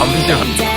잠시만요.